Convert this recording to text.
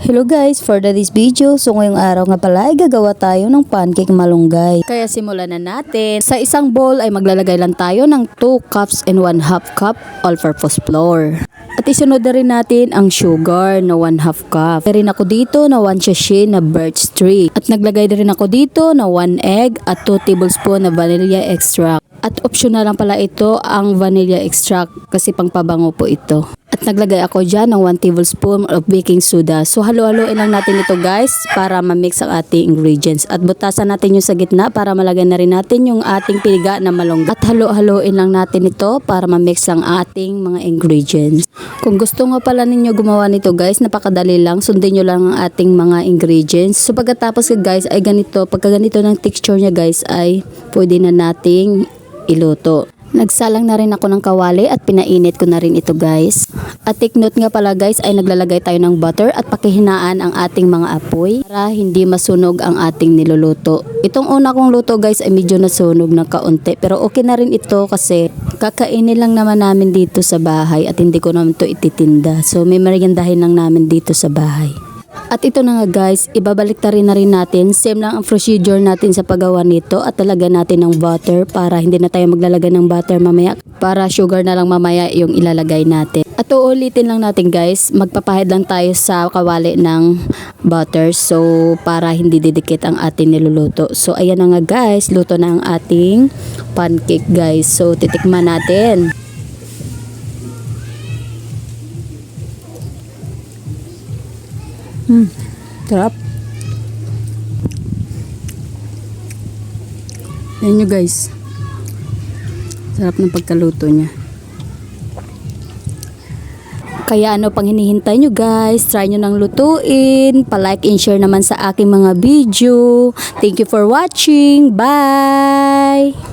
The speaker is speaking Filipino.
Hello guys, for this video, so ngayong araw nga pala ay gagawa tayo ng pancake malunggay. Kaya simulan na natin. Sa isang bowl ay maglalagay lang tayo ng 2 cups and 1 half cup all-purpose flour. At isunod na rin natin ang sugar na 1 half cup. Meron ako dito na 1 sachet na birch tree. At naglagay na rin ako dito na 1 egg at 2 tablespoon na vanilla extract. At optional lang pala ito ang vanilla extract kasi pangpabango po ito. At naglagay ako dyan ng 1 tablespoon of baking soda. So halo-haloin lang natin ito guys para ma-mix ang ating ingredients. At butasan natin yung sa gitna para malagay na rin natin yung ating piliga na malunggay. At halo-haloin lang natin ito para ma-mix ang ating mga ingredients. Kung gusto nga pala ninyo gumawa nito guys, napakadali lang. Sundin nyo lang ang ating mga ingredients. So pagkatapos guys ay ganito, pagka ganito ng texture niya guys ay pwede na nating iluto. Nagsalang na rin ako ng kawali at pinainit ko na rin ito guys. At take note nga pala guys ay naglalagay tayo ng butter at pakihinaan ang ating mga apoy para hindi masunog ang ating niluluto. Itong una kong luto guys ay medyo nasunog ng kaunti pero okay na rin ito kasi kakainin lang naman namin dito sa bahay at hindi ko naman to ititinda. So may meriendahin lang namin dito sa bahay. At ito na nga guys, ibabalik na rin na rin natin. Same lang ang procedure natin sa paggawa nito at talaga natin ng butter para hindi na tayo maglalagay ng butter mamaya. Para sugar na lang mamaya yung ilalagay natin. At uulitin lang natin guys, magpapahid lang tayo sa kawali ng butter. So para hindi didikit ang ating niluluto. So ayan na nga guys, luto na ang ating pancake guys. So titikman natin. Hmm, sarap. Ayan nyo guys. Sarap ng pagkaluto niya. Kaya ano pang hinihintay nyo guys, try nyo nang lutuin, palike and share naman sa aking mga video. Thank you for watching. Bye!